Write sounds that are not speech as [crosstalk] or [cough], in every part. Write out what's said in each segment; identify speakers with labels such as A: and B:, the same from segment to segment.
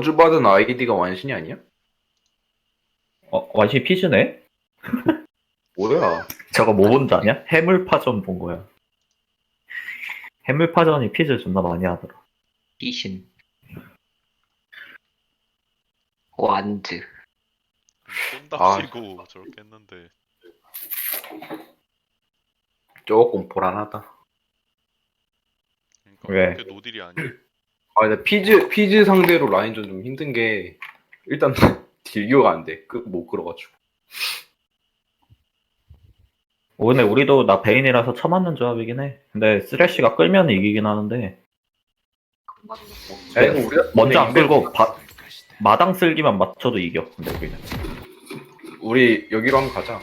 A: 저주받은 아이디가 완신이 아니야?
B: 어, 완전히 피즈네?
A: 뭐야?
B: 저거 뭐 본 줄 아냐? 해물파전 본 거야. 해물파전이 피즈 존나 많이 하더라.
C: 이신 완즈
D: 꼰답시고 저렇게 했는데
A: 조금 불안하다.
D: 그러니까
B: 왜?
D: 노딜이 아니야
A: 아, 근데 피즈, 피즈 상대로 라인전 좀 힘든 게, 일단 [laughs] 딜교가 안 돼. 그, 못 끌어가지고.
B: 오늘 우리도 나 베인이라서 처맞는 조합이긴 해. 근데 쓰레쉬가 끌면 이기긴 하는데
A: 야, 이거 우리가
B: 먼저 안 끌고 바- 마당 쓸기만 맞춰도 이겨. 근데 우리는.
A: 우리 여기로 한번 가자.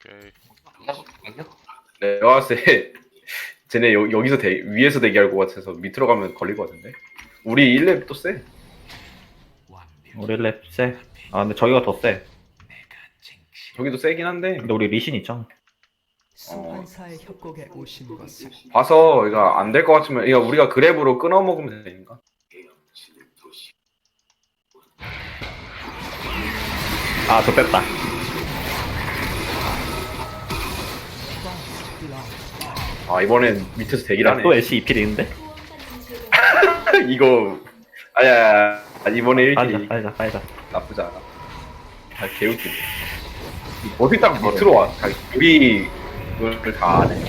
D: 오케이
A: 내가 봤을 때, 쟤네 여, 여기서 대, 위에서 대기할 것 같아서 밑으로 가면 걸릴 것 같은데. 우리 1렙 또 세.
B: 우리 랩 세. 아 근데 저기가 더 세.
A: 저기도 세긴 한데,
B: 근데 우리 리신 있잖아.
E: 소환사의 협곡에 오신 것을
A: 봐서 이거 안 될 것 같으면, 이거 우리가 그랩으로 끊어 먹으면 되니까.
B: 아저 뺐다.
A: 아, 이번엔 밑에서 대기를 하네.
B: 또 애쉬 이필인데? [laughs]
A: 이거, 아야, 아, 이번에 1킬
B: 빨자 빨자 빨자.
A: 나쁘지 않아. 아, 개웃기네. 어디 딱 밑으로 와. 다 우리, 그걸 다 하네.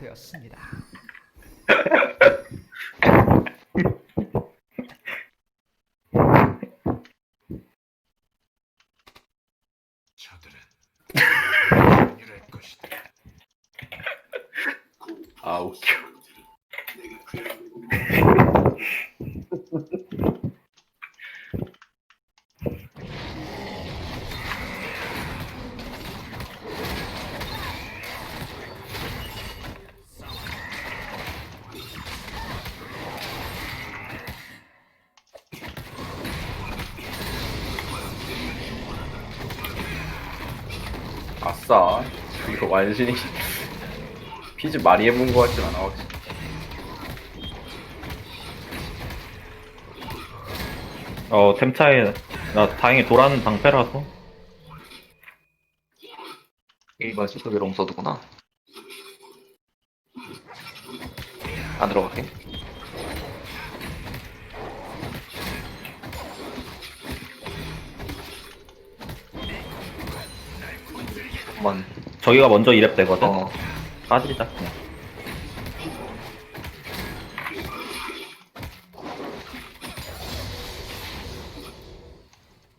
E: 되었습니다.
A: 아, 웃겨. 아싸. 이거 완전히 피즈 많이 해본 것 같진 않아. 확실히.
B: 어 템차에 나 다행히 도라는 방패라서
C: 이거 수속이 롱서드구나 안 들어갈게 한번
B: 저기가 먼저 2렙 되거든.
C: 어
B: 빠지자 그냥.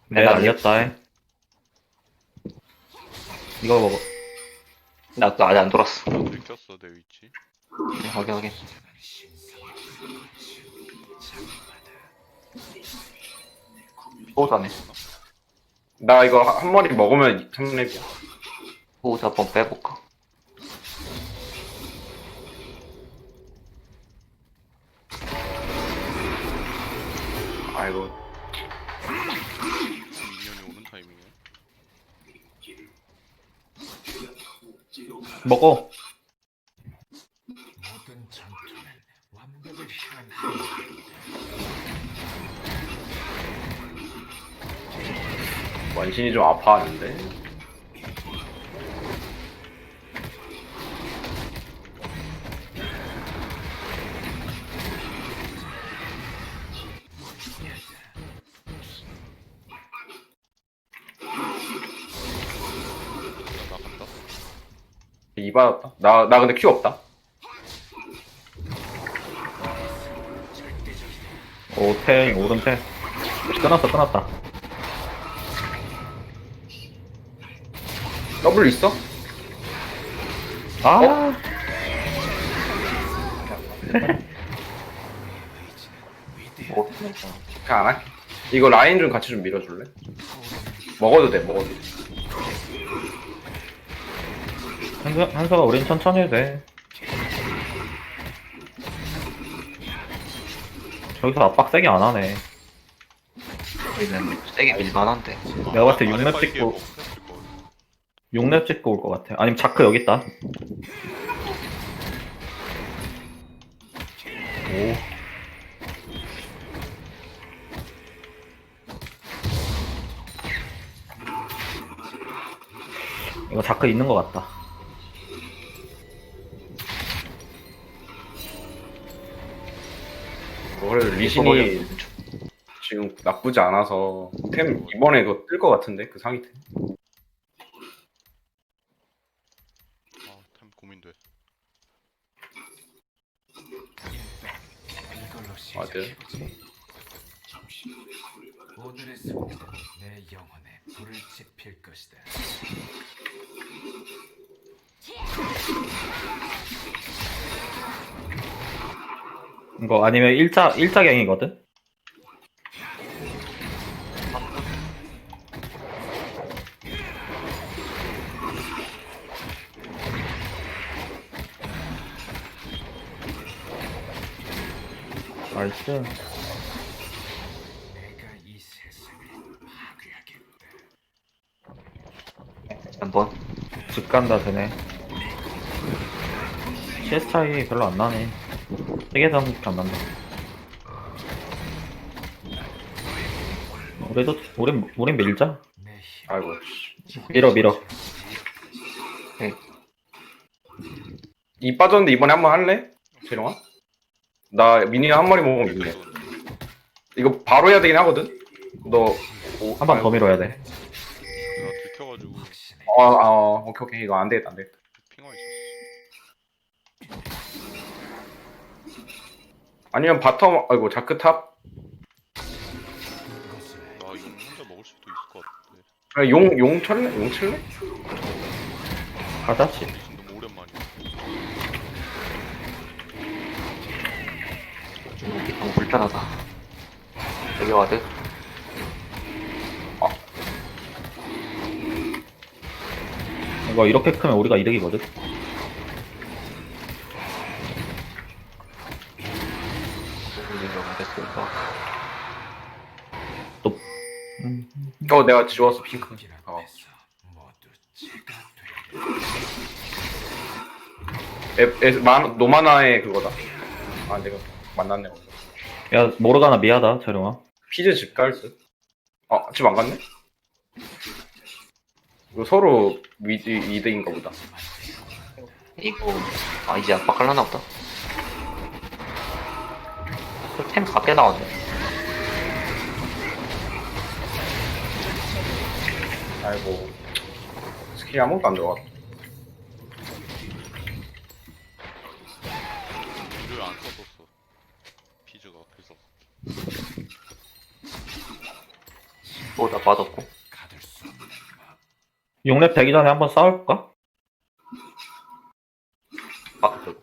B: 내가 알렸다 해. 이거 먹어.
C: 나또 아직 안 돌았어
D: 들켰어 내 위치
C: 네, 확인 확인 호우자네
A: 나 이거 한- 한 마리 먹으면 3렙이야.
C: 호우자 한번 빼볼까
A: 아이고.
D: 미니언이 오는 타이밍에
B: 먹어.
A: 완신이 좀 아파하는데. 이 받았다. 나, 나 근데 큐 없다.
B: 오탱 오른탱. 끊었어 끊었다.
A: W 있어?
B: 아.
C: 뭐
A: 그냥 안 할게. 이거 라인 좀 같이 좀 밀어줄래? 먹어도 돼, 먹어도 돼.
B: 한서 한서가 우린 천천히 해도 돼. 저기서 압박 세게 안 하네.
C: 우리는 세게 밀만한데
B: 내가 봤을 때
D: 아래
B: 6렙
D: 빠지게
B: 찍고
D: 먹혔을 거
B: 용렙 찍고 올 것 같아. 아니면 자크 여기 있다. 오. 이거 자크 있는 것 같다.
A: 원래 리신이 지금 나쁘지 않아서 템 이번에 그거 뜰것 같은데 그 상위 템.
D: 아템 고민돼
E: 이걸로. 시작해보지. 오늘의 승리는 내 영혼에 불을 지필 것이다.
B: 이거 아니면 일자 일자갱이거든. 나이스.
E: 내가 이 세상을 파괴하겠다.
C: 한번
B: 집 간다 되네. CS 차이 별로 안 나네. 안 난다. 우리도 우린 우린 밀자.
A: 아이고.
B: 밀어 밀어.
C: 네.
A: 이 빠졌는데 이번에 한 번 할래? 재룡아? 나 미니 한 마리 먹으면 이길래. 이거 바로 해야 되긴 하거든. 너
B: 한 번 더 밀어야 돼.
D: 내가 들켜가지고
E: 확신해.
A: 아, 아, 오케이 오케이 이거 안 되겠다 안 되겠다. 아니면 바텀 아이고 자크 탑.
D: 나 이거 혼자 먹을 수도 있을 것 같은데
A: 아, 용용 칠래? 용 칠래?
B: 가자 집.
D: 리신 너무 오랜만이야
C: 너무 불편하다 여기 와드
B: 이거 이렇게 크면 우리가 이득이거든. 음.
A: 어 내가 지웠어 핑크.
E: 길
A: 어.
E: 에,
A: 에, 만, 노마나의 그거다. 아 내가 만났네.
B: 야 모르가나 미하다 재룡아.
A: 피즈 집 갈 듯. 아, 집 안 갔네? 이거 서로 위드, 이득인가 보다.
C: 이거 아 이제 압박할라나 보다 템 4개 나왔네
A: 아이고. 스킬이 아무것도 안 들어갔다.
D: 이를 안 썼었어 피즈가 그래서
C: 또다 빠졌고
E: 가둘 수 없는 마.
B: 용렙 되기 전에 한번 싸울까?
C: 아 저거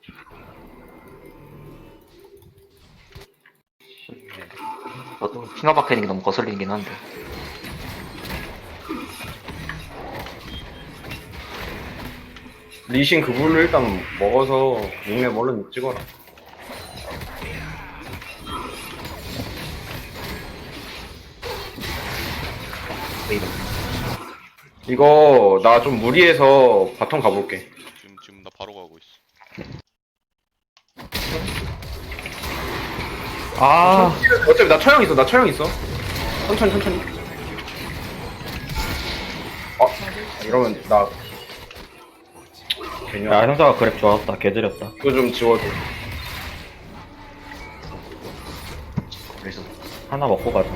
C: 저도 핑화박히는 게 너무 거슬리긴 한데
A: 리신 그분을 일단 먹어서 용에 얼른 찍어라. 이거 나 좀 무리해서 바텀 가볼게.
D: 지금 지금 나 바로 가고 있어
B: 아
A: 어차피 나 처형 있어, 나 처형 있어. 천천히, 천천히. 어, 이러면 나. 괜히
B: 야 형사가 그랩 좋았다 개지렸다.
A: 이거 좀 지워줘.
C: 그래서
B: 하나 먹고 가자.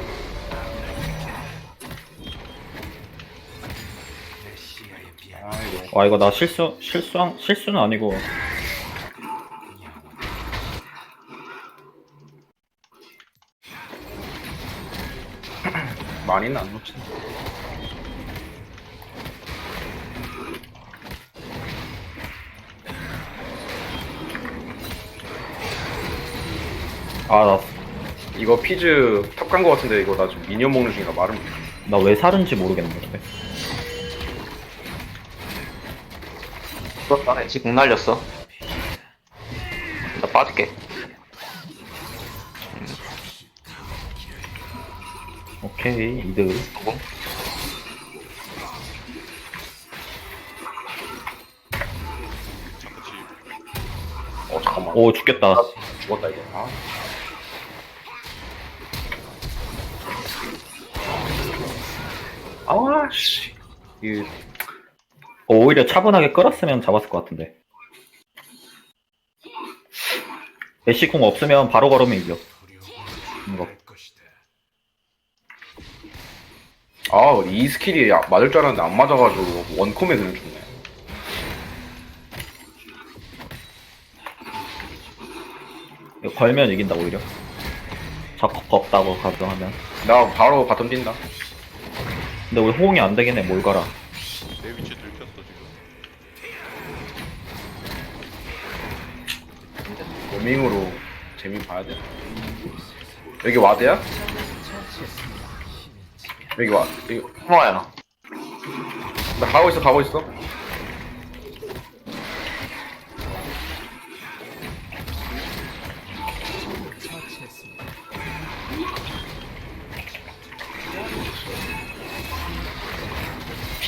A: 아이고.
B: 와 이거 나 실수 실수 실수는 아니고
A: 많이는 안 놓친다.
B: 아나
A: 이거 피즈 탑간 거 같은데 이거 나 지금 미니언 먹는 중이라 말은 못해 나
B: 왜 살은지 모르겠네 근데.
C: 나 지금 날렸어. 나 빠질게.
B: 오케이 이득
C: 조금
A: 어 잠깐만.
B: 오 죽겠다.
A: 죽었다 이거 아. 씨. 이
B: 어, 오히려 차분하게 끌었으면 잡았을 것 같은데 애쉬궁 없으면 바로 걸으면 이겨 이거
E: 것이다.
A: 아, 이 스킬이 야- 맞을 줄 알았는데 안 맞아가지고 원콤에 그냥 죽네.
B: 이거 걸면 이긴다 오히려 자커 없다고 가정하면
A: 나 바로 바텀 뛴다.
B: 근데 우리 호응이 안 되긴 해뭘 가라
D: 내 위치 들켰어 지금
A: 로밍으로 재미 봐야 돼. 여기 와드야? 여기 와. 여기.
C: 고마워요.
A: 나 가고 있어, 가고 있어.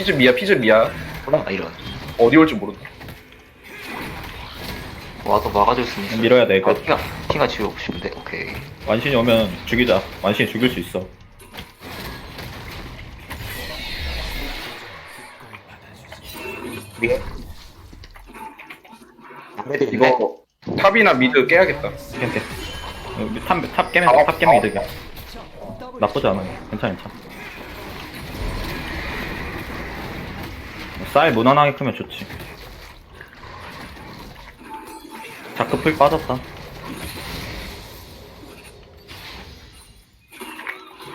A: 피즈 미야, 피즈 미야.
C: 몰라 이런.
A: 어디 올지 모른다.
C: 와도 막아줄 수 있는.
B: 밀어야 돼
C: 아,
B: 이거
C: 팅가 팅가 지우고 싶은데 오케이.
B: 완신이 오면 죽이자 완신이 죽일 수 있어
C: 위에.
A: 이거 탑이나 미드 깨야겠다.
B: 여기 탑, 탑 깨면
A: 아,
B: 탑 깨면
A: 아.
B: 이득이야 나쁘지 않아 괜찮아 괜찮아 쌀 무난하게 크면 좋지 자크 풀 빠졌다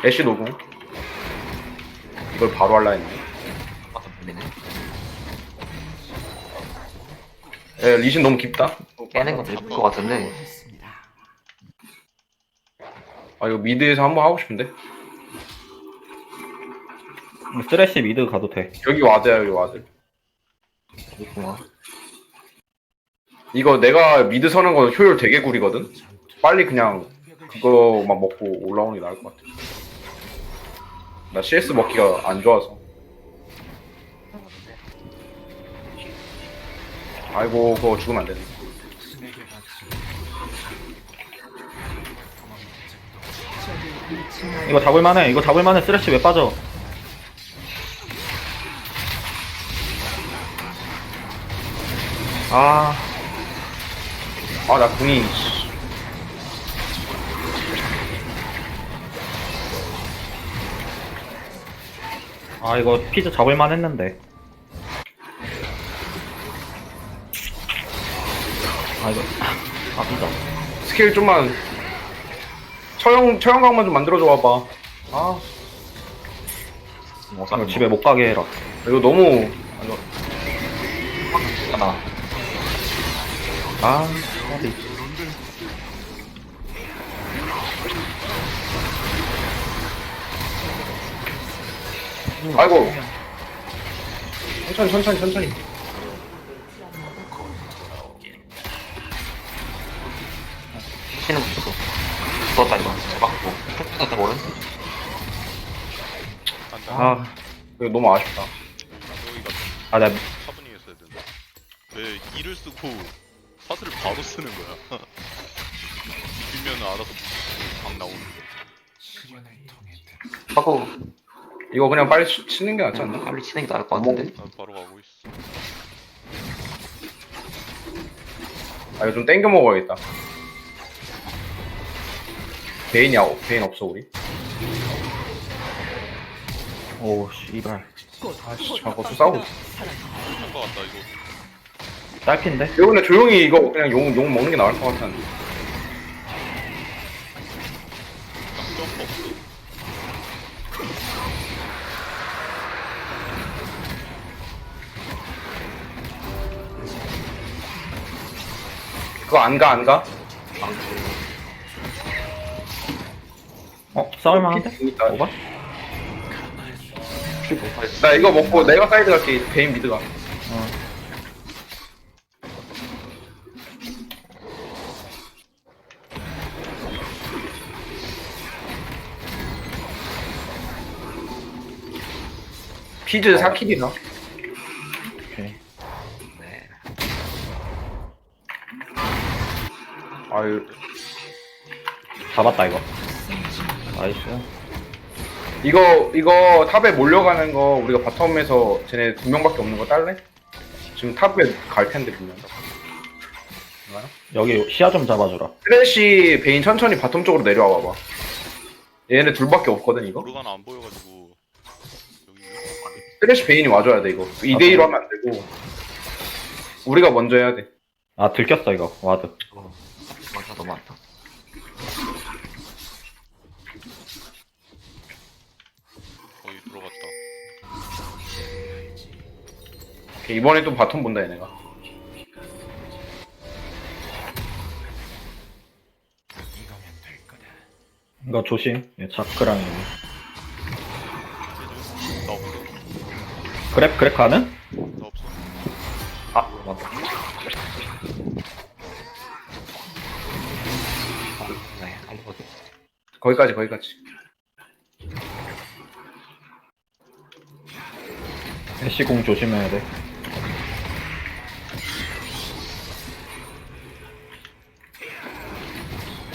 A: 애쉬 노궁. 이걸 바로 할라 했네.
C: 아, 밀리네.
A: 에, 리신 너무 깊다.
C: 깨는 건 될것 같은데.
A: 아, 이거 미드에서 한번 하고 싶은데.
B: 쓰레쉬 미드 가도 돼
A: 여기 와드야, 여기 와드.
C: 그렇구나.
A: 이거 내가 미드 서는 거 효율 되게 구리거든? 빨리 그냥 그거만 먹고 올라오는 게 나을 것 같아. 나 CS 먹기가 안 좋아서. 아이고, 그거 죽으면 안 되네.
B: 이거 잡을만해 이거 잡을만해 쓰레쉬 왜 빠져 아
A: 아, 나 궁이. 씨.
B: 아 이거 피즈 잡을만 했는데 아 이거 아 피자
A: 스킬 좀만. 처형, 처형각만 좀 만들어줘 봐봐. 아,
B: 이거 집에 못 가게 해라
A: 이거 너무.
C: 하나.
B: 아 어디
A: 아이고. 천천히, 천천히, 천천히.
C: 거 있어. 죽었다 이거. 잡았고. 모른.
D: 안다
B: 아,
A: 이거 너무 아쉽다.
D: 여기가
B: 아, 나,
D: 차분히 했어야 된다 왜 이를 쓰고 사슬을 바로 쓰는 거야 [laughs] 비면 알아서 방 나오는 거
E: 시련을 통해
C: 하고
A: 이거 그냥 빨리 치- 치는 게 낫지 않나?
C: 빨리 치는 게 나을 것 같은데.
D: 난 바로 가고 있어
A: 아, 이거 좀 땡겨 먹어야겠다. 베인이야, 어, 베인 없어, 우리.
B: 오, 씨발.
A: 아씨, 저거 또 싸우고 있어.
D: 한거 같다 이거
B: 딸핀데?
A: 이거 근데 조용히 이거 그냥 용, 용 먹는 게 나을 것
D: 없어
A: 그거 안 가, 안 가?
B: 어, 싸울만한데? 뭐가?
A: 나 이거 먹고 내가 사이드 갈게, 베인 미드 가. 피즈 4킬이나?
B: 오케이.
C: 네.
A: 아유
B: 잡았다 이거 나이스
A: 이거 이거 탑에 몰려가는 거 우리가 바텀에서 쟤네 두 명밖에 없는 거 딸래? 지금 탑에 갈 텐데 분명.
B: 여기 시야 좀 잡아주라
A: 플래시 베인 천천히 바텀 쪽으로 내려와 봐봐. 얘네 둘밖에 없거든 이거.
D: 모르가나 안 보여가지고
A: 플래시 베인이 와줘야 돼 이거. 2대1로 하면 안 되고. 우리가 먼저 해야 돼.
B: 아 들켰어 이거 와드
C: 어, 맞아 너무 많다.
D: 거의 들어갔다.
A: 오케이, 이번에 또 바텀 본다 얘네가.
E: 이거
B: 조심 얘 자크랑 이거. 그랩 그랩 가는?
D: 나 없어.
B: 아 맞다
C: 네.
A: 거기까지 거기까지.
B: 애쉬공 조심해야 돼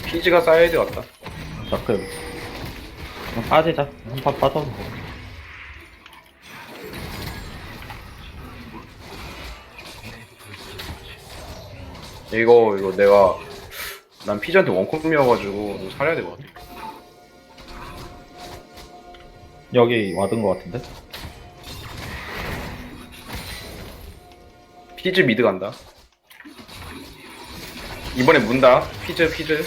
A: 피지가 쌓여야 돼 왔다.
B: 자크 그럼 빠지자 한판 빠져
A: 이거 이거 내가 난 피지한테 원콤이어가지고 좀 살려야 될 것 같아.
B: 여기 와든 거 같은데?
A: 피즈 미드 간다. 이번에 문다. 피즈 피즈.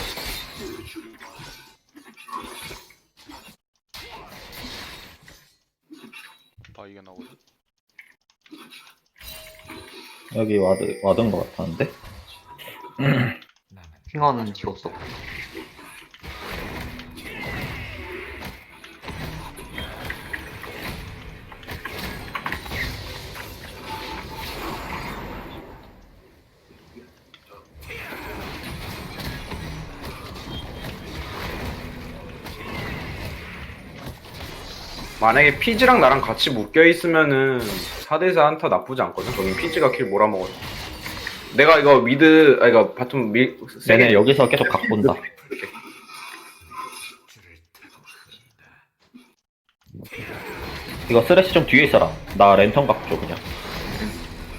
D: 바이가 나오거든.
B: 여기 와드 와든 거 같았는데?
E: 남은 [clears throat]
C: 핑어는 지웠어.
A: 만약에 피지랑 나랑 같이 묶여 있으면은 4대4 한타 나쁘지 않거든. 저기 피지가 킬 몰아먹어. 내가 이거 미드, 아 이거 바텀 미, 세게
B: 여기서 계속 각 본다. 이거 쓰레쉬 좀 뒤에 있어라 나 랜턴 각줘 그냥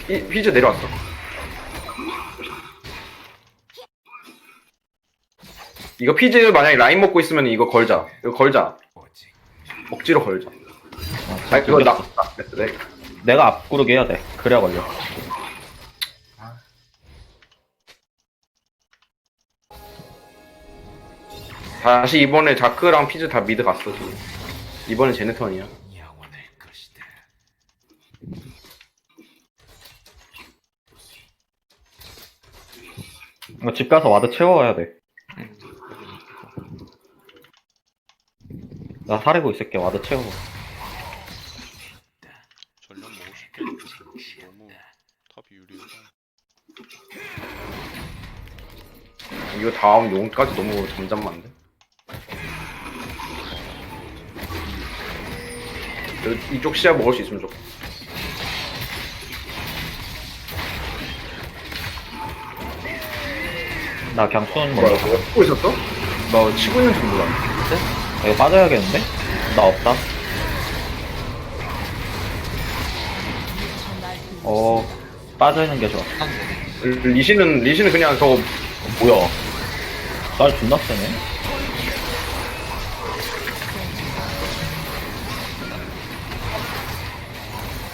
A: 피, 피즈 내려왔어. 이거 피즈 만약에 라인 먹고 있으면 이거 걸자. 이거 걸자. 억지로 걸자.
B: 아,
A: 아 그거 나. 나. 내,
B: 내가 앞구르기 해야 돼 그래야 걸려
A: 다시 이번에 자크랑 피즈 다 미드 갔어 지금. 이번엔 제네 턴이야.
B: 이거 집 가서 와드 채워야 돼나
C: 응.
B: 사리고 있을게 와드 채워
D: 전력 먹고 싶게 너무 탑이 유리해서.
A: 이거 다음 용까지 너무 잠잠한데? 이- 이쪽 시야 먹을 수 있으면 좋겠다.
B: 나 그냥 손
A: 뭐야,
B: 먼저
A: 너가 치고 있었어? 나 치고 있는 줄 몰랐네.
B: 이거 빠져야겠는데? 나 없다 어 빠져있는 게 좋아
A: 리시는, 리시는 그냥 저거,
B: 뭐야 날 존나 세네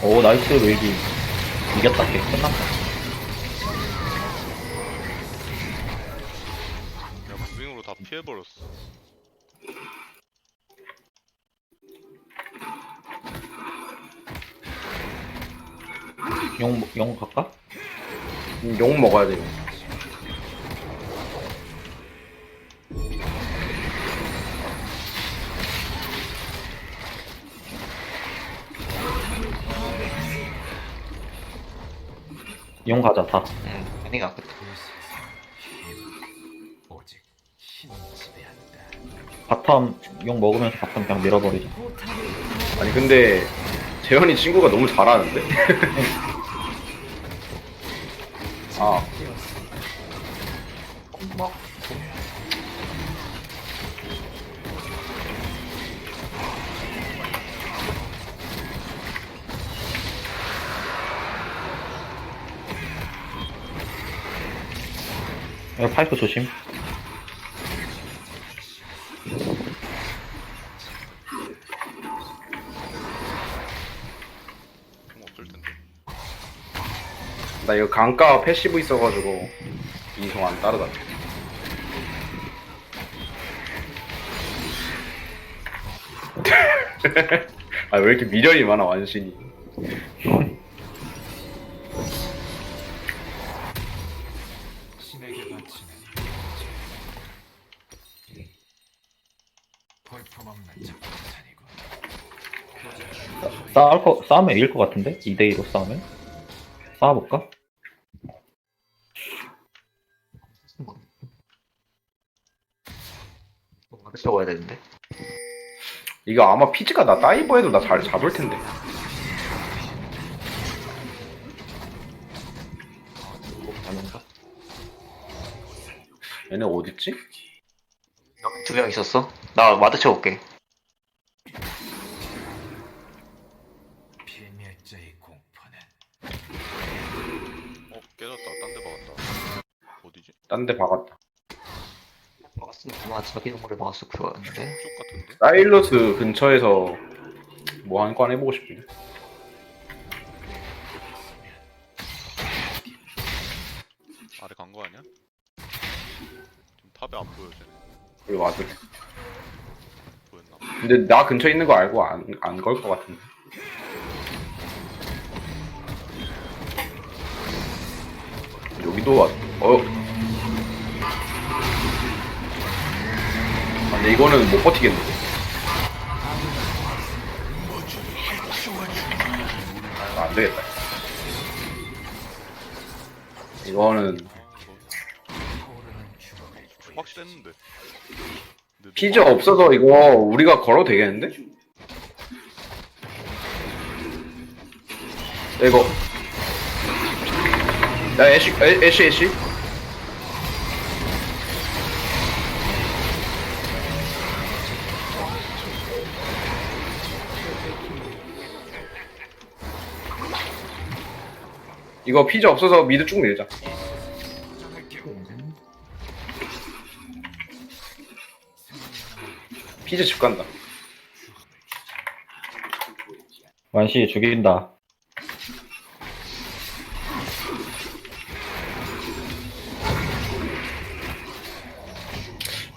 B: 오 나이스 웨이비 이겼다 게 끝났다
D: 그냥 무빙으로 다 피해버렸어.
B: 용, 용 갈까?
A: 용 먹어야 돼, 용.
B: 용 가자 다
C: 응.
E: 그 힘이 지배한다.
B: 바텀 용 먹으면서 바텀 그냥 밀어버리자
A: 아니, 근데, 재현이 친구가 너무 잘하는데? [laughs] 아,
B: 이거 파이프 조심.
D: 좀 없을 텐데.
A: 나 이거 강가 패시브 있어가지고 인성 안 따르다. [laughs] 아 왜 이렇게 미련이 많아 완신이.
B: 거, 싸우면 이길 것 같은데? 2대2로 싸우면? 싸워볼까?
C: 뭔가 적어야 되는데.
A: 이거 아마 피지가 나 다이버 해도 나 잘 잡을 텐데.
C: 아닌가?
A: 얘네 어딨지?
C: 여기 두 명 있었어? 나 와드 쳐올게.
E: 필멸자의 공포는
D: 어 깨졌다. 딴 데 박았다. 어디지?
A: 딴 데 박았다.
C: 막았으면 아마 자기 동물을 막았을 거였는데.
D: 쪽 같은데?
A: 사일러스 근처에서 뭐 한 건 해보고 싶은데.
D: 아래 간 거 아니야? 지금 탑에 안 보여 쟤네.
A: 그리고 와드.
D: 보였나?
A: 근데 나 근처에 있는 거 알고 안 안 걸 것 같은데. 여기도 왔. 어. 근데 이거는 못 버티겠는데. 아, 안 되겠다. 이거는
D: 확실했는데. 근데
A: 피즈
D: 너무
A: 없어서 이거 우리가 걸어도 되겠는데? 야, 이거 야 애쉬 애, 애쉬 애쉬 이거 피즈 없어서 미드 쭉 밀자 피즈 집 간다
B: 완시 죽인다.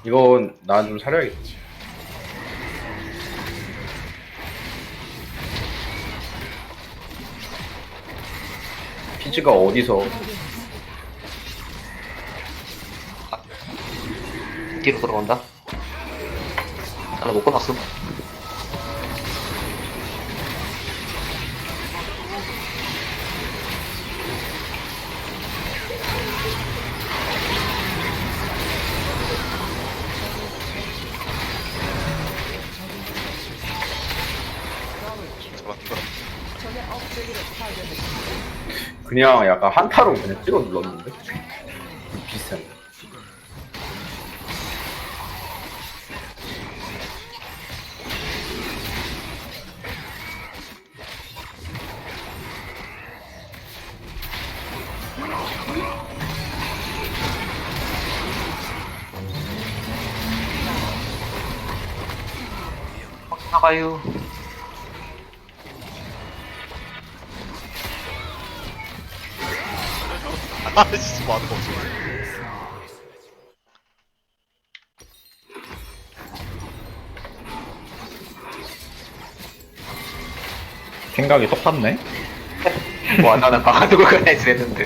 A: 이건 난 좀 사려야겠다. 피즈가 어디서
C: 뒤로 돌아간다. 하나 못 끊었음.
A: 그냥 약간 한타로 그냥 찍어 눌렀는데 비슷한.
C: 나가요.
D: 아씨 많은 거 없어.
B: 생각이 똑같네?
C: 와, [laughs] 나는 박아두고 가야지 했는데.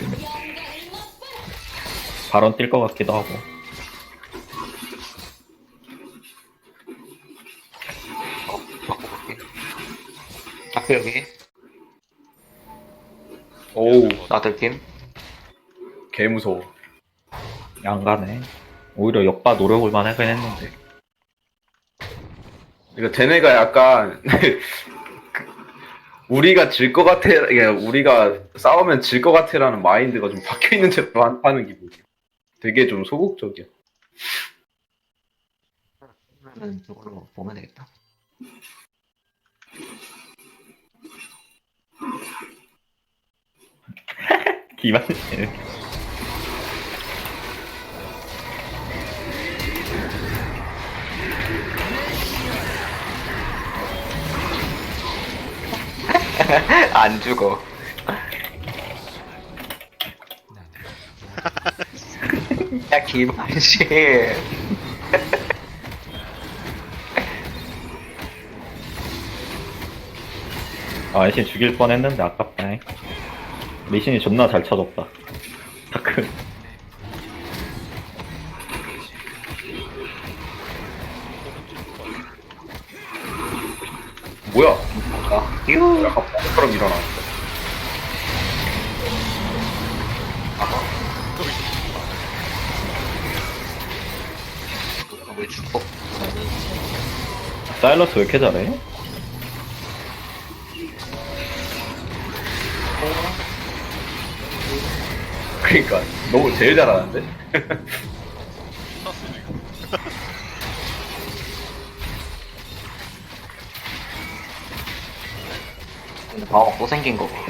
B: 발언 뛸 것 같기도 하고.
C: 바꿔볼게. 앞에 여기.
A: 오우
C: 나 들킴.
A: 개 무서워.
B: 안 가네. 오히려 역바 노려볼만 하긴 했는데.
A: 이거 대네가 약간 [laughs] 우리가 질 것 같아, 우리가 싸우면 질 것 같아라는 마인드가 좀 박혀 있는 채로 한- 하는 기분. 되게 좀 소극적이야.
C: 음, 이걸로 보면 되겠다. [laughs]
B: 기만. [laughs]
C: 안 죽어. [laughs] 야, 김한씨.
B: 아 리신 죽일 뻔 했는데 아깝다 리신이 존나 잘 쳐줬다 다크
A: 뭐야?
C: 아, 휴.
A: 약간 뻥처럼 일어나는데.
C: 왜 죽어?
B: 사일러스 왜 이렇게 잘해?
A: 그러니까 너무 제일 잘하는데. [laughs]
D: 사스도 있고.
C: 근데 방어가 또 생긴 거 봐. [laughs]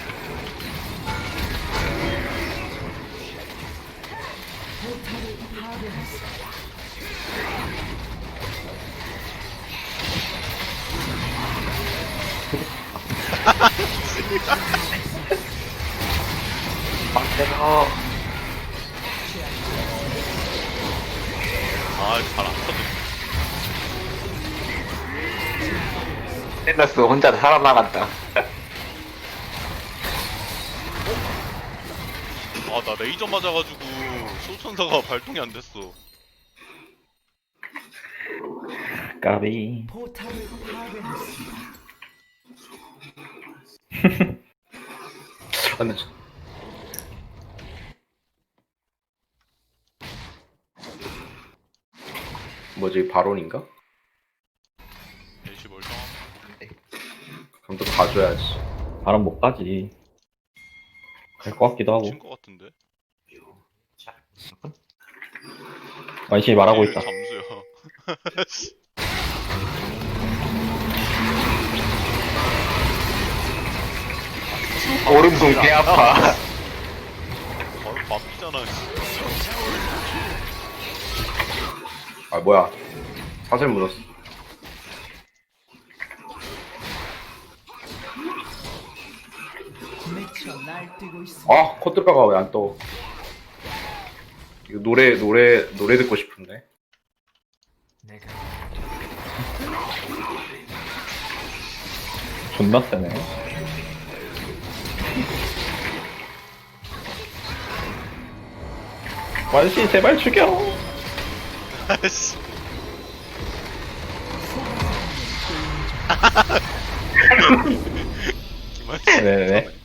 C: 빵 때려.
D: 아, 잘안 터져.
C: 샌더스 혼자 살아나간다.
D: 아, 나 레이저 맞아가지고 소천사가 [laughs] 발동이 안 됐어.
B: 까비
E: 포탑을 파괴했습니다. [laughs]
A: 아, 뭐지 바론인가?
D: 애쉬 멀쩡함.
A: 그럼 또 가줘야지.
B: 바람 못 가지 갈 것 같기도 하고
D: 친것 같은데?
B: 아 리신이 말하고
D: 얘
B: 있다
D: 잠수야.
C: 오른손 개 아파.
D: 바로. 아
A: 뭐야? 사슬 묻었어.
E: 미쳐 날뛰고 있습니다.
A: 아 코드라가 왜 안 떠? 이거 노래 노래 노래 듣고 싶은데.
E: 내가
B: 존나 세네. 완씨 제발 죽여.
D: 아씨. 네네네. 네. [laughs]